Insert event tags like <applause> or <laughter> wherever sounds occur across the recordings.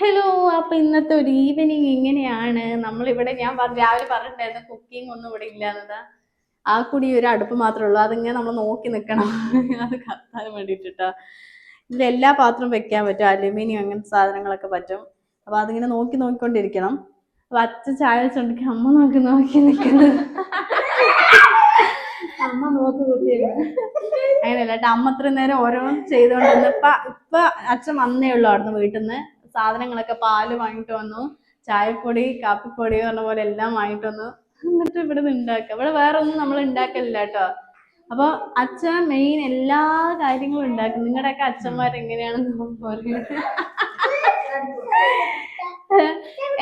Hello അപ്പൊ ഇന്നത്തെ ഒരു ഈവനിങ് ഇങ്ങനെയാണ് നമ്മളിവിടെ ഞാൻ രാവിലെ പറഞ്ഞിട്ടുണ്ടായിരുന്നു കുക്കിംഗ് ഒന്നും ഇവിടെ ഇല്ലാന്നതാ. ആ കൂടി ഒരു അടുപ്പ് മാത്രമേ ഉള്ളൂ. അതിങ്ങനെ നമ്മൾ നോക്കി നിൽക്കണം അത് കത്താൻ വേണ്ടിയിട്ടാ ഇതിൽ എല്ലാ പാത്രവും വെക്കാൻ പറ്റും. അലുമിനിയം അങ്ങനത്തെ സാധനങ്ങളൊക്കെ പറ്റും. അപ്പൊ അതിങ്ങനെ നോക്കി നോക്കിക്കൊണ്ടിരിക്കണം. അപ്പൊ അച്ഛൻ ചായ വെച്ചോണ്ടിരിക്കും. അമ്മ നോക്കി നോക്കി നിൽക്കുന്നത് അമ്മ നോക്കി കുത്തിയത് അങ്ങനെയല്ല അമ്മ അത്ര നേരം ഓരോന്ന് ചെയ്തോണ്ടിരുന്നപ്പ ഇപ്പൊ അച്ഛൻ വന്നേ ഉള്ളു അവിടുന്ന് വീട്ടിൽ നിന്ന് സാധനങ്ങളൊക്കെ പാൽ വാങ്ങിട്ട് വന്നു. ചായപ്പൊടി കാപ്പിപ്പൊടി പറഞ്ഞ പോലെ എല്ലാം വാങ്ങിട്ട് വന്നു. എന്നിട്ട് ഇവിടെ നിന്ന് ഉണ്ടാക്കുക ഇവിടെ വേറെ ഒന്നും നമ്മൾ ഉണ്ടാക്കലില്ല കേട്ടോ. അപ്പൊ അച്ഛൻ മെയിൻ എല്ലാ കാര്യങ്ങളും ഉണ്ടാക്കും നിങ്ങളുടെയൊക്കെ അച്ഛന്മാർ എങ്ങനെയാണെന്ന് പറയുന്നത് പറയും.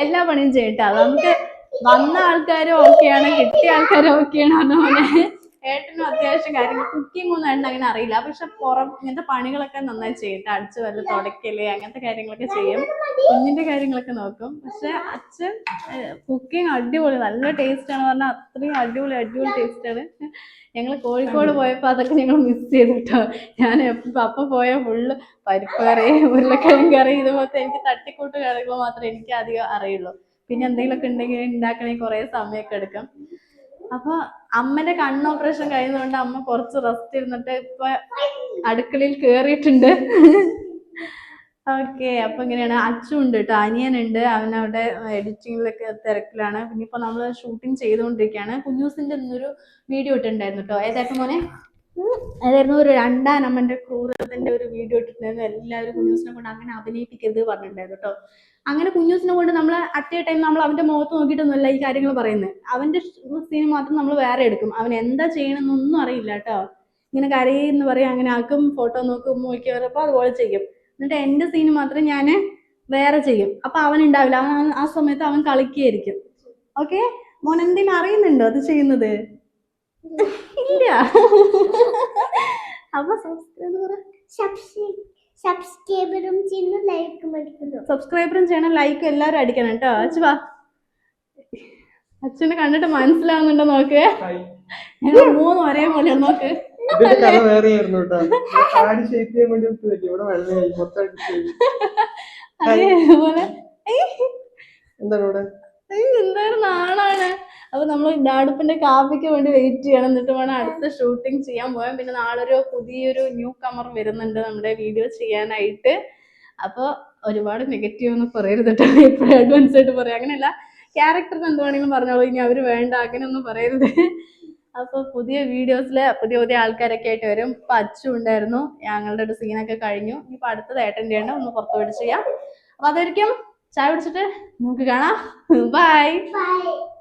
എല്ലാ പണിയും ചെയ്യട്ടോ. നമുക്ക് വന്ന ആൾക്കാരും ഓക്കെയാണ് കിട്ടിയ ആൾക്കാരും ഓക്കെയാണ് പറഞ്ഞ പോലെ. ഏട്ടനും അത്യാവശ്യം കാര്യങ്ങൾ. കുക്കിംഗ് ഒന്നും ഏട്ടൻ അങ്ങനെ അറിയില്ല. പക്ഷെ പുറം ഇങ്ങനത്തെ പണികളൊക്കെ നന്നായി ചെയ്യട്ടെ അടിച്ചു വല്ല തുടക്കൽ അങ്ങനത്തെ കാര്യങ്ങളൊക്കെ ചെയ്യും. കുഞ്ഞിന്റെ കാര്യങ്ങളൊക്കെ നോക്കും. പക്ഷെ അച്ഛൻ കുക്കിംഗ് അടിപൊളി. നല്ല ടേസ്റ്റ് ആണ് പറഞ്ഞാൽ അത്രയും അടിപൊളി അടിപൊളി ടേസ്റ്റ് ആണ്. ഞങ്ങൾ കോഴിക്കോട് പോയപ്പോൾ അതൊക്കെ ഞങ്ങൾ മിസ് ചെയ്തു കേട്ടോ. ഞാൻ അപ്പം പോയ ഫുള്ള് പരിപ്പ് കറി ഉരുളക്കിഴങ്ങ് കറി ഇതുപോലത്തെ എനിക്ക് തട്ടിക്കൂട്ട് കറികൾ മാത്രമേ എനിക്ക് അധികം അറിയുള്ളൂ. പിന്നെ എന്തെങ്കിലുമൊക്കെ ഉണ്ടെങ്കിൽ ഉണ്ടാക്കണമെങ്കിൽ കുറേ സമയമൊക്കെ എടുക്കും. അപ്പൊ അമ്മന്റെ കണ്ണ് ഓപ്പറേഷൻ കഴിയുന്നതുകൊണ്ട് അമ്മ കുറച്ച് റെസ്റ്റ് ഇരുന്നിട്ട് ഇപ്പൊ അടുക്കളയിൽ കേറിയിട്ടുണ്ട്. ഓക്കെ അപ്പൊ ഇങ്ങനെയാണ്. അച്ഛൻ ഉണ്ട് കേട്ടോ അനിയനുണ്ട് അവൻ അവിടെ എഡിറ്റിങ്ങിലൊക്കെ തിരക്കിലാണ്. പിന്നെ ഇപ്പൊ നമ്മൾ ഷൂട്ടിംഗ് ചെയ്തുകൊണ്ടിരിക്കുകയാണ്. കുഞ്ഞൂസിന്റെ ഇന്നൊരു വീഡിയോ ഇട്ടിട്ടുണ്ടായിരുന്നു കേട്ടോ ഏതായിരുന്നു മോനെ? അതായിരുന്നു ഒരു രണ്ടാം അമ്മന്റെ ക്രൂരത്തിന്റെ ഒരു വീഡിയോ ഇട്ടിട്ടുണ്ടായിരുന്നു. എല്ലാവരും കുഞ്ഞൂസിനെ കൊണ്ട് അങ്ങനെ അഭിനയിപ്പിക്കരുത് പറഞ്ഞിട്ടുണ്ടായിരുന്നു കേട്ടോ. അങ്ങനെ കുഞ്ഞൂസിനെ കൊണ്ട് നമ്മൾ അറ്റ് എ ടൈം നമ്മൾ അവന്റെ മുഖത്ത് നോക്കിയിട്ടൊന്നുമല്ല ഈ കാര്യങ്ങൾ പറയുന്നത്. അവന്റെ സീൻ മാത്രം നമ്മൾ വേറെ എടുക്കും. അവൻ എന്താ ചെയ്യണമെന്നൊന്നും അറിയില്ല കേട്ടോ. ഇങ്ങനെ കരയെന്ന് പറയും അങ്ങനെ ആക്കും ഫോട്ടോ നോക്കും നോക്കി വരപ്പോ അതുപോലെ ചെയ്യും. എന്നിട്ട് എന്റെ സീന് മാത്രം ഞാൻ വേറെ ചെയ്യും. അപ്പൊ അവൻ ഉണ്ടാവില്ല. അവൻ ആ- സമയത്ത് അവൻ കളിക്കുകയായിരിക്കും. ഓക്കെ മോൻ എന്തെങ്കിലും അറിയുന്നുണ്ടോ അത് ചെയ്യുന്നത്? ഇല്ല. അപ്പൊ സബ്സ്ക്രൈബറും ചെയ്യുന്ന ലൈക്കും അടിക്കുന്നു. സബ്സ്ക്രൈബറും ചെയ്യണം ലൈക്ക് എല്ലാരും അടിക്കണം കേട്ടോ. അച്ഛ വാ. അച്ഛനെ കണ്ടിട്ട് മനസ്സിലാവുന്നുണ്ടോ നോക്ക്. ഞങ്ങൾ ഒരേ പോലെ നോക്ക്. <laughs> അതേപോലെ. എന്താണ് നാളാണ് അപ്പൊ നമ്മൾ ഡാഡപ്പിന്റെ കാപ്പിക്ക് വേണ്ടി വെയിറ്റ് ചെയ്യണം. എന്നിട്ട് വേണം അടുത്ത ഷൂട്ടിംഗ് ചെയ്യാൻ പോകാൻ. പിന്നെ നാളൊരു ഒരു പുതിയൊരു ന്യൂ കമർ വരുന്നുണ്ട് നമ്മുടെ വീഡിയോ ചെയ്യാനായിട്ട്. അപ്പൊ ഒരുപാട് നെഗറ്റീവ് ഒന്നും പറയരുത് കേട്ടോ ഇപ്പോഴും അഡ്വാൻസ് ആയിട്ട് പറയാം. അങ്ങനെയല്ല. ക്യാരക്ടർ എന്ത് വേണമെങ്കിലും പറഞ്ഞോളൂ. ഇനി അവർ വേണ്ട. അങ്ങനെയൊന്നും പറയരുത്. അപ്പൊ പുതിയ വീഡിയോസിൽ പുതിയ പുതിയ ആൾക്കാരൊക്കെ ആയിട്ട് വരും. ഇപ്പൊ അച്ചു ഉണ്ടായിരുന്നു. ഞങ്ങളുടെ ഒരു സീനൊക്കെ കഴിഞ്ഞു. ഇപ്പൊ അടുത്തത് ഏട്ടന്റെ ആണ്. ഒന്ന് പുറത്തു പിടിച്ച് ചെയ്യാം. അപ്പൊ അതായിരിക്കും. ചായ പിടിച്ചിട്ട് നമുക്ക് കാണാം. <laughs> Bye bye